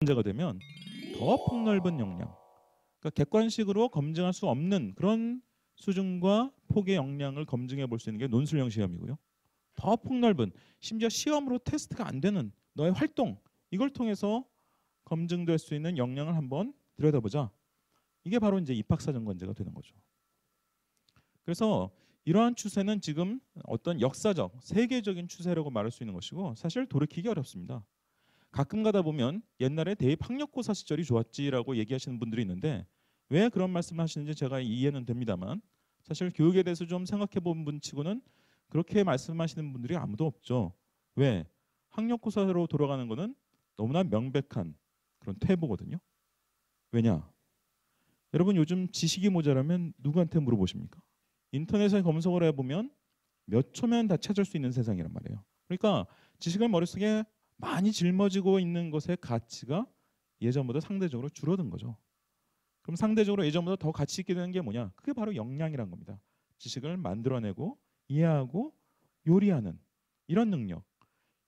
문제가 되면 더 폭넓은 역량, 그러니까 객관식으로 검증할 수 없는 그런 수준과 폭의 역량을 검증해 볼 수 있는 게 논술형 시험이고요. 더 폭넓은 심지어 시험으로 테스트가 안 되는 너의 활동 이걸 통해서 검증될 수 있는 역량을 한번 들여다보자. 이게 바로 이제 입학사정관제가 되는 거죠. 그래서 이러한 추세는 지금 어떤 역사적 세계적인 추세라고 말할 수 있는 것이고 사실 돌이키기 어렵습니다. 가끔 가다 보면 옛날에 대입 학력고사 시절이 좋았지라고 얘기하시는 분들이 있는데 왜 그런 말씀을 하시는지 제가 이해는 됩니다만 사실 교육에 대해서 좀 생각해 본 분치고는 그렇게 말씀하시는 분들이 아무도 없죠. 왜? 학력고사로 돌아가는 거는 너무나 명백한 그런 퇴보거든요. 왜냐? 여러분 요즘 지식이 모자라면 누구한테 물어보십니까? 인터넷에 검색을 해보면 몇 초면 다 찾을 수 있는 세상이란 말이에요. 그러니까 지식을 머릿속에 많이 짊어지고 있는 것의 가치가 예전보다 상대적으로 줄어든 거죠. 그럼 상대적으로 예전보다 더 가치 있게 되는 게 뭐냐? 그게 바로 역량이란 겁니다. 지식을 만들어내고 이해하고 요리하는 이런 능력.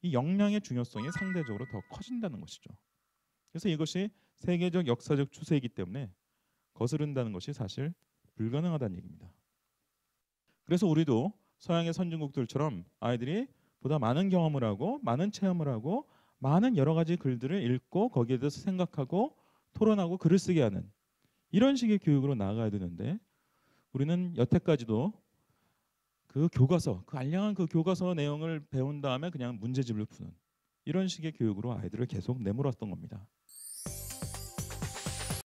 이 역량의 중요성이 상대적으로 더 커진다는 것이죠. 그래서 이것이 세계적 역사적 추세이기 때문에 거스른다는 것이 사실 불가능하다는 얘기입니다. 그래서 우리도 서양의 선진국들처럼 아이들이 보다 많은 경험을 하고 많은 체험을 하고 많은 여러 가지 글들을 읽고 거기에 대해서 생각하고 토론하고 글을 쓰게 하는 이런 식의 교육으로 나아가야 되는데 우리는 여태까지도 그 교과서, 그 알량한 그 교과서 내용을 배운 다음에 그냥 문제집을 푸는 이런 식의 교육으로 아이들을 계속 내몰았던 겁니다.